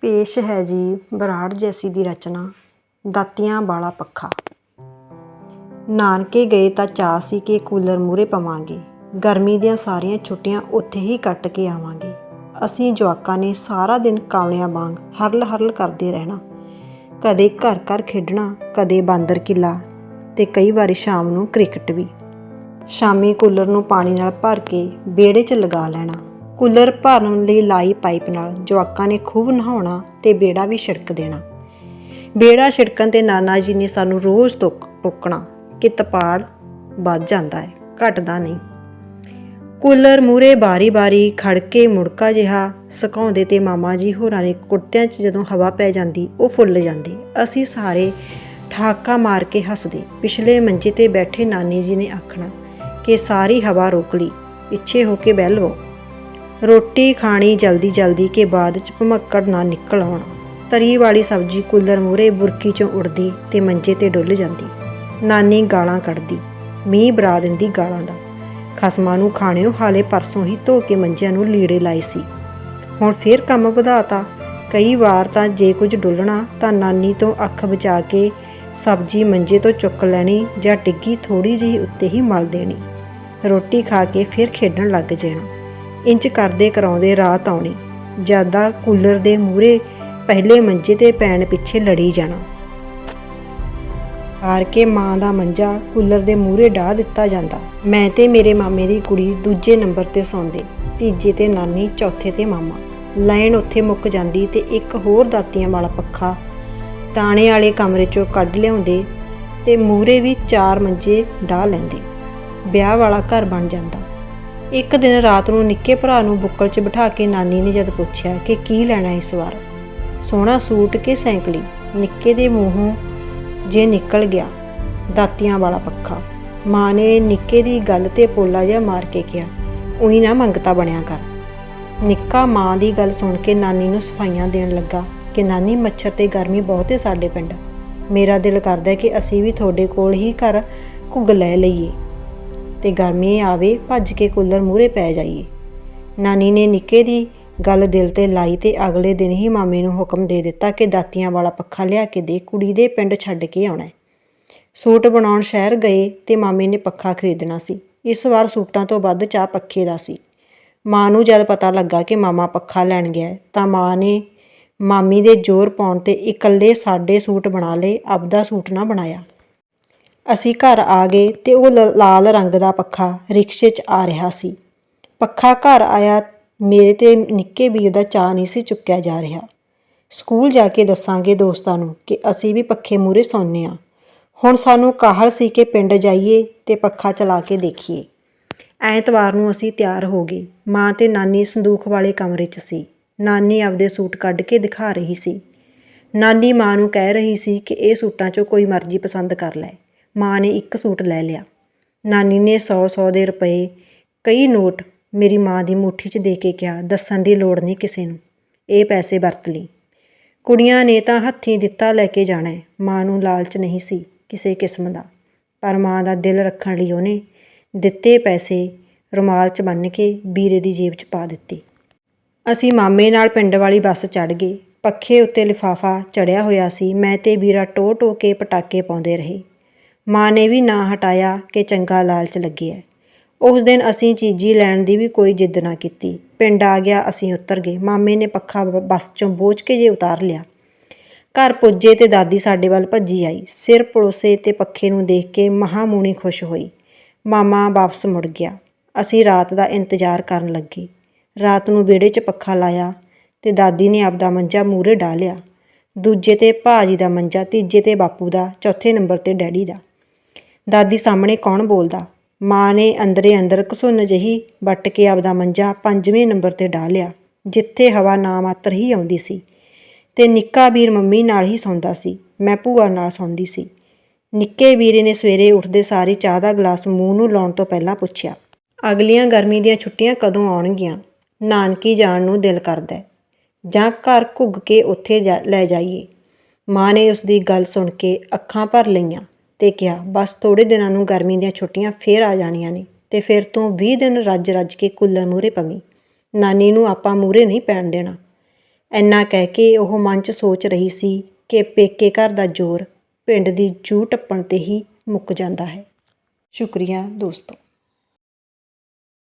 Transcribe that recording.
ਪੇਸ਼ ਹੈ ਜੀ ਬਰਾੜ ਜੈਸੀ ਦੀ ਰਚਨਾ, ਦਾਤੀਆਂ ਵਾਲਾ ਪੱਖਾ। ਨਾਨਕੇ ਗਏ ਤਾਂ ਚਾਅ ਸੀ ਕਿ ਕੂਲਰ ਮੂਰੇ ਪਵਾਂਗੇ। ਗਰਮੀ ਦੀਆਂ ਸਾਰੀਆਂ ਛੁੱਟੀਆਂ ਉੱਥੇ ਹੀ ਕੱਟ ਕੇ ਆਵਾਂਗੇ। ਅਸੀਂ ਜਵਾਕਾਂ ਨੇ ਸਾਰਾ ਦਿਨ ਕਾਵਣਿਆਂ ਵਾਂਗ ਹਰਲ ਹਰਲ ਕਰਦੇ ਰਹਿਣਾ। ਕਦੇ ਘਰ ਘਰ ਖੇਡਣਾ, ਕਦੇ ਬਾਂਦਰ ਕਿੱਲਾ ਤੇ ਕਈ ਵਾਰੀ ਸ਼ਾਮ ਨੂੰ ਕ੍ਰਿਕਟ ਵੀ। ਸ਼ਾਮੀ ਕੂਲਰ ਨੂੰ ਪਾਣੀ ਨਾਲ ਭਰ ਕੇ ਵਿਹੜੇ 'ਚ ਲਗਾ ਲੈਣਾ। ਕੂਲਰ ਭਰਨ ਲਈ ਲਾਈ ਪਾਈਪ ਨਾਲ ਜਵਾਕਾਂ ਨੇ ਖੂਬ ਨਹਾਉਣਾ ਤੇ ਵਿਹੜਾ ਵੀ ਛਿੜਕ ਦੇਣਾ। ਵਿਹੜਾ ਛਿੜਕਣ ਤੇ ਨਾਨਾ ਜੀ ਨੇ ਸਾਨੂੰ ਰੋਜ਼ ਟੋਕ, ਟੋਕਣਾ ਕਿ ਤਪਾੜ ਵੱਧ ਜਾਂਦਾ ਹੈ, ਘਟਦਾ ਨਹੀਂ। ਕੂਲਰ ਮੂਰੇ ਬਾਰੀ-ਬਾਰੀ ਖੜਕੇ ਮੁੜਕਾ ਜਿਹਾ ਸੁਕਾਉਂਦੇ ਤੇ ਮਾਮਾ ਜੀ ਹੋਰਾਂ ਦੇ ਕੁੜਤਿਆਂ 'ਚ ਜਦੋਂ ਹਵਾ ਪੈ ਜਾਂਦੀ, ਉਹ ਫੁੱਲ ਜਾਂਦੀ। ਅਸੀਂ ਸਾਰੇ ਠਾਕਾ ਮਾਰ ਕੇ ਹੱਸਦੇ। ਪਿਛਲੇ ਮੰਜੇ ਤੇ ਬੈਠੇ ਨਾਨੀ ਜੀ ਨੇ ਆਖਣਾ ਕਿ ਸਾਰੀ ਹਵਾ ਰੋਕ ਲਈ, ਪਿੱਛੇ ਹੋ ਕੇ ਬਹਿ ਲਵੋ। ਰੋਟੀ ਖਾਣੀ ਜਲਦੀ ਜਲਦੀ ਕੇ ਬਾਅਦ ਚ ਭਮੱਕੜ ਨਾ ਨਿਕਲ ਆਉਣਾ। ਤਰੀ ਵਾਲੀ ਸਬਜ਼ੀ ਕੂਲਰ ਮੂਰੇ ਬੁਰਕੀ ਚੋਂ ਉੜਦੀ ਤੇ ਮੰਜੇ ਤੇ ਡੁੱਲ ਜਾਂਦੀ। ਨਾਨੀ ਗਾਲਾਂ ਕੱਢਦੀ, ਮੀਂਹ ਬਰਾ ਦਿੰਦੀ ਗਾਲਾਂ ਦਾ। ਖਸਮਾਂ ਨੂੰ ਖਾਣਿਓ ਹਾਲੇ ਪਰਸੋਂ ਹੀ ਧੋ ਕੇ ਮੰਜਿਆਂ ਨੂੰ ਲੀੜੇ ਲਾਏ ਸੀ। ਹੁਣ ਫੇਰ ਕੰਮ ਵਧਾਤਾ। ਕਈ ਵਾਰ ਤਾਂ ਜੇ ਕੁਝ ਡੁੱਲਣਾ ਤਾਂ ਨਾਨੀ ਤੋਂ ਅੱਖ ਬਚਾ ਕੇ ਸਬਜ਼ੀ ਮੰਜੇ ਤੋਂ ਚੁੱਕ ਲੈਣੀ ਜਾਂ ਟਿੱਗੀ ਥੋੜੀ ਜਿਹੀ ਉੱਤੇ ਹੀ ਮਲ ਦੇਣੀ। ਰੋਟੀ ਖਾ ਕੇ ਫਿਰ ਖੇਡਣ ਲੱਗ ਜਾਣਾ। ਇੰਜ ਕਰਦੇ ਕਰਾਉਂਦੇ ਰਾਤ ਆਉਣੀ, ਜ਼ਿਆਦਾ ਕੂਲਰ ਦੇ ਮੂਹਰੇ ਪਹਿਲੇ ਮੰਜੇ ਤੇ ਪੈਣ ਪਿੱਛੇ ਲੜੀ ਜਾਣਾ। ਹਾਰ ਕੇ ਮਾਂ ਦਾ ਮੰਜਾ ਕੂਲਰ ਦੇ ਮੂਹਰੇ ਢਾ ਦਿੱਤਾ ਜਾਂਦਾ। ਮੈਂ ਤੇ ਮੇਰੇ ਮਾਮੇ ਦੀ ਕੁੜੀ ਦੂਜੇ ਨੰਬਰ ਤੇ ਸੌਂਦੇ, ਤੀਜੇ ਤੇ ਨਾਨੀ, ਚੌਥੇ ਤੇ ਮਾਮਾ। ਲਾਈਨ ਉੱਥੇ ਮੁੱਕ ਜਾਂਦੀ ਤੇ ਇੱਕ ਹੋਰ ਦਾਤੀਆਂ ਵਾਲਾ ਪੱਖਾ ਤਾਣੇ ਵਾਲੇ ਕਮਰੇ ਚੋਂ ਕੱਢ ਲਿਆਉਂਦੇ ਤੇ ਮੂਹਰੇ ਵੀ ਚਾਰ ਮੰਜੇ ਢਾ ਲੈਂਦੇ। ਵਿਆਹ ਵਾਲਾ ਘਰ ਬਣ ਜਾਂਦਾ। ਇੱਕ ਦਿਨ ਰਾਤ ਨੂੰ ਨਿੱਕੇ ਭਰਾ ਨੂੰ ਬੁੱਕਲ 'ਚ ਬਿਠਾ ਕੇ ਨਾਨੀ ਨੇ ਜਦ ਪੁੱਛਿਆ ਕਿ ਕੀ ਲੈਣਾ ਇਸ ਵਾਰ, ਸੋਹਣਾ ਸੂਟ ਕੇ ਸੈਂਕਲੀ ਨਿੱਕੇ ਦੇ ਮੂੰਹੋਂ ਜੇ ਨਿਕਲ ਗਿਆ, ਦਾਤੀਆਂ ਵਾਲਾ ਪੱਖਾ। ਮਾਂ ਨੇ ਨਿੱਕੇ ਦੀ ਗੱਲ ਤੇ ਪੋਲਾ ਜਿਹਾ ਮਾਰ ਕੇ ਕਿਹਾ, ਉਹੀ ਨਾ ਮੰਗਤਾ ਬਣਿਆ ਕਰ। ਨਿੱਕਾ ਮਾਂ ਦੀ ਗੱਲ ਸੁਣ ਕੇ ਨਾਨੀ ਨੂੰ ਸਫਾਈਆਂ ਦੇਣ ਲੱਗਾ ਕਿ ਨਾਨੀ ਮੱਛਰ ਤੇ ਗਰਮੀ ਬਹੁਤ ਹੈ ਸਾਡੇ ਪਿੰਡ। ਮੇਰਾ ਦਿਲ ਕਰਦਾ ਕਿ ਅਸੀਂ ਵੀ ਤੁਹਾਡੇ ਕੋਲ ਹੀ ਘਰ ਘੁੱਗ ਲੈ ਲਈਏ। ਤੇ ਗਰਮੀ ਆਵੇ, ਭੱਜ ਕੇ ਕੂਲਰ ਮੂਹਰੇ ਪੈ ਜਾਈਏ। ਨਾਨੀ ਨੇ ਨਿੱਕੇ ਦੀ ਗੱਲ ਦਿਲ ਤੇ ਲਾਈ ਤੇ ਅਗਲੇ ਦਿਨ ਹੀ ਮਾਮੇ ਨੂੰ ਹੁਕਮ ਦੇ ਦਿੱਤਾ ਕਿ ਦਾਤੀਆਂ ਵਾਲਾ ਪੱਖਾ ਲਿਆ ਕੇ ਦੇ, ਕੁੜੀ ਦੇ ਪਿੰਡ ਛੱਡ ਕੇ ਆਉਣਾ ਸੂਟ ਬਣਾਉਣ ਸ਼ਹਿਰ ਗਏ ਤੇ ਮਾਮੇ ਨੇ ਪੱਖਾ ਖਰੀਦਣਾ ਸੀ। ਇਸ ਵਾਰ ਸੂਟਾਂ ਤੋਂ ਵੱਧ ਚਾਹ ਪੱਖੇ ਦਾ ਸੀ। ਮਾਂ ਨੂੰ ਜਦ ਪਤਾ ਲੱਗਾ ਕਿ ਮਾਮਾ ਪੱਖਾ ਲੈਣ ਗਿਆ ਤਾਂ ਮਾਂ ਨੇ ਮਾਮੀ ਦੇ ਜ਼ੋਰ ਪਾਉਣ ਤੇ ਇਕੱਲੇ ਸਾਡੇ ਸੂਟ ਬਣਾ ਲਏ, ਆਪਦਾ ਸੂਟ ਨਾ ਬਣਾਇਆ। ਅਸੀਂ ਘਰ ਆ ਗਏ ਤੇ ਉਹ ਲ- ਲਾਲ ਰੰਗ ਦਾ ਪੱਖਾ ਰਿਕਸ਼ੇ 'ਚ ਆ ਰਿਹਾ ਸੀ। ਪੱਖਾ ਘਰ ਆਇਆ, ਮੇਰੇ ਤੇ ਨਿੱਕੇ ਵੀਰ ਦਾ ਚਾਹ ਨਹੀਂ ਸੀ ਚੁੱਕਿਆ ਜਾ ਰਿਹਾ। ਸਕੂਲ ਜਾ ਕੇ ਦੱਸਾਂਗੇ ਦੋਸਤਾਂ ਨੂੰ ਕਿ ਅਸੀਂ ਵੀ ਪੱਖੇ ਮੂਰੇ ਸੌਂਨੇ ਆ ਹੁਣ ਸਾਨੂੰ ਕਾਹਲ ਸੀ ਕਿ ਪਿੰਡ ਜਾਈਏ ਤੇ ਪੱਖਾ ਚਲਾ ਕੇ ਦੇਖੀਏ। ਐਤਵਾਰ ਨੂੰ ਅਸੀਂ ਤਿਆਰ ਹੋ ਗਏ। ਮਾਂ ਤੇ ਨਾਨੀ ਸੰਦੂਖ ਵਾਲੇ ਕਮਰੇ 'ਚ ਸੀ। ਨਾਨੀ ਆਪਦੇ ਸੂਟ ਕੱਢ ਕੇ ਦਿਖਾ ਰਹੀ ਸੀ। ਨਾਨੀ ਮਾਂ ਨੂੰ ਕਹਿ ਰਹੀ ਸੀ ਕਿ ਇਹ ਸੂਟਾਂ 'ਚੋਂ ਕੋਈ ਮਰਜ਼ੀ ਪਸੰਦ ਕਰ ਲੈ। ਮਾਂ ਨੇ ਇੱਕ ਸੂਟ ਲੈ ਲਿਆ। ਨਾਨੀ ਨੇ ਸੌ ਸੌ ਦੇ ਰੁਪਏ, ਕਈ ਨੋਟ ਮੇਰੀ ਮਾਂ ਦੀ ਮੁੱਠੀ 'ਚ ਦੇ ਕੇ ਕਿਹਾ, ਦੱਸਣ ਦੀ ਲੋੜ ਨਹੀਂ ਕਿਸੇ ਨੂੰ। ਇਹ ਪੈਸੇ ਵਰਤ ਲਈ। ਕੁੜੀਆਂ ਨੇ ਤਾਂ ਹੱਥੀਂ ਦਿੱਤਾ ਲੈ ਕੇ ਜਾਣਾ ਮਾਂ ਨੂੰ ਲਾਲਚ ਨਹੀਂ ਸੀ ਕਿਸੇ ਕਿਸਮ ਦਾ। ਪਰ ਮਾਂ ਦਾ ਦਿਲ ਰੱਖਣ ਲਈ ਉਹਨੇ ਦਿੱਤੇ ਪੈਸੇ ਰੁਮਾਲ 'ਚ ਬੰਨ੍ਹ ਕੇ ਵੀਰੇ ਦੀ ਜੇਬ 'ਚ ਪਾ ਦਿੱਤੇ। ਅਸੀਂ ਮਾਮੇ ਨਾਲ ਪਿੰਡ ਵਾਲੀ ਬੱਸ ਚੜ੍ਹ ਗਏ। ਪੱਖੇ ਉੱਤੇ ਲਿਫਾਫਾ ਚੜਿਆ ਹੋਇਆ ਸੀ। ਮੈਂ ਤੇ ਵੀਰਾ ਟੋ ਟੋ ਕੇ ਪਟਾਕੇ ਪਾਉਂਦੇ ਰਹੇ। ਮਾਂ ਨੇ ਵੀ ਨਾ ਹਟਾਇਆ ਕਿ ਚੰਗਾ ਲਾਲਚ ਲੱਗਿਆ ਉਸ ਦਿਨ ਅਸੀਂ ਚੀਜ਼ੀ ਲੈਣ ਦੀ ਵੀ ਕੋਈ ਜਿੱਦ ਨਾ ਕੀਤੀ। ਪਿੰਡ ਆ ਗਿਆ, ਅਸੀਂ ਉਤਰ ਗਏ। ਮਾਮੇ ਨੇ ਪੱਖਾ ਬ- ਬੱਸ ਚੋਂ ਬੋਝ ਕੇ ਜੇ ਉਤਾਰ ਲਿਆ। ਘਰ ਪੁੱਜੇ ਤੇ ਦਾਦੀ ਸਾਡੇ ਵੱਲ ਭੱਜੀ ਆਈ। ਸਿਰ ਪੜੋਸੇ ਤੇ ਪੱਖੇ ਨੂੰ ਦੇਖ ਕੇ ਮਹਾਮੂਣੀ ਖੁਸ਼ ਹੋਈ। ਮਾਮਾ ਵਾਪਸ ਮੁੜ ਗਿਆ। ਅਸੀਂ ਰਾਤ ਦਾ ਇੰਤਜ਼ਾਰ ਕਰਨ ਲੱਗੇ। ਰਾਤ ਨੂੰ ਵਿਹੜੇ 'ਚ ਪੱਖਾ ਲਾਇਆ ਤੇ ਦਾਦੀ ਨੇ ਆਪਦਾ ਮੰਜਾ ਮੂਰੇ ਢਾ ਲਿਆ। ਦੂਜੇ ਤੇ ਭਾਜੀ ਦਾ ਮੰਜਾ, ਤੀਜੇ ਤੇ ਬਾਪੂ ਦਾ, ਚੌਥੇ ਨੰਬਰ ਤੇ ਡੈਡੀ ਦਾ। ਦਾਦੀ ਸਾਹਮਣੇ ਕੌਣ ਬੋਲਦਾ? ਮਾਂ ਨੇ ਅੰਦਰੇ ਅੰਦਰ ਘਸੁੰਨ ਜਹੀ ਵੱਟ ਕੇ ਆਪਦਾ ਮੰਜਾ ਪੰਜਵੇਂ ਨੰਬਰ ਤੇ ਢਾ ਲਿਆ, ਜਿੱਥੇ ਹਵਾ ਨਾ ਮਾਤਰ ਹੀ ਆਉਂਦੀ ਸੀ। ਤੇ ਨਿੱਕਾ ਵੀਰ ਮੰਮੀ ਨਾਲ ਹੀ ਸੌਂਦਾ ਸੀ, ਮੈਂ ਭੂਆ ਨਾਲ ਸੌਂਦੀ ਸੀ। ਨਿੱਕੇ ਵੀਰੇ ਨੇ ਸਵੇਰੇ ਉੱਠਦੇ ਸਾਰੀ ਚਾਹ ਦਾ ਗਲਾਸ ਮੂੰਹ ਨੂੰ ਲਾਉਣ ਤੋਂ ਪਹਿਲਾਂ ਪੁੱਛਿਆ, ਅਗਲੀਆਂ ਗਰਮੀ ਦੀਆਂ ਛੁੱਟੀਆਂ ਕਦੋਂ ਆਉਣਗੀਆਂ? ਨਾਨਕੀ ਜਾਣ ਨੂੰ ਦਿਲ ਕਰਦਾ ਜਾਂ ਘਰ ਘੁੱਗ ਕੇ ਉੱਥੇ ਜਾ- ਲੈ ਜਾਈਏ? ਮਾਂ ਨੇ ਉਸ ਦੀ ਗੱਲ ਸੁਣ ਕੇ ਅੱਖਾਂ ਭਰ ਲਈਆਂ। ਤੇ ਕਿਹਾ, ਬਸ ਥੋੜੇ ਦਿਨਾਂ ਨੂੰ ਗਰਮੀ ਦੀਆਂ ਛੁੱਟੀਆਂ ਫੇਰ ਆ ਜਾਣੀਆਂ ਨੇ ਤੇ ਫਿਰ ਤੋਂ 20 ਦਿਨ ਰੱਜ ਰੱਜ ਕੇ ਕੁੱਲਰ ਮੂਰੇ ਪਵੀਂ। ਨਾਨੀ ਨੂੰ ਆਪਾਂ ਮੂਰੇ ਨਹੀਂ ਪੈਣ ਦੇਣਾ। ਇੰਨਾ ਕਹਿ ਕੇ ਉਹ ਮਨ 'ਚ ਸੋਚ ਰਹੀ ਸੀ ਕਿ ਪੇਕੇ ਘਰ ਦਾ ਜ਼ੋਰ ਪਿੰਡ ਦੀ ਜੂ ਟੱਪਣ ਤੇ ਹੀ ਮੁੱਕ ਜਾਂਦਾ ਹੈ। ਸ਼ੁਕਰੀਆ ਦੋਸਤੋ।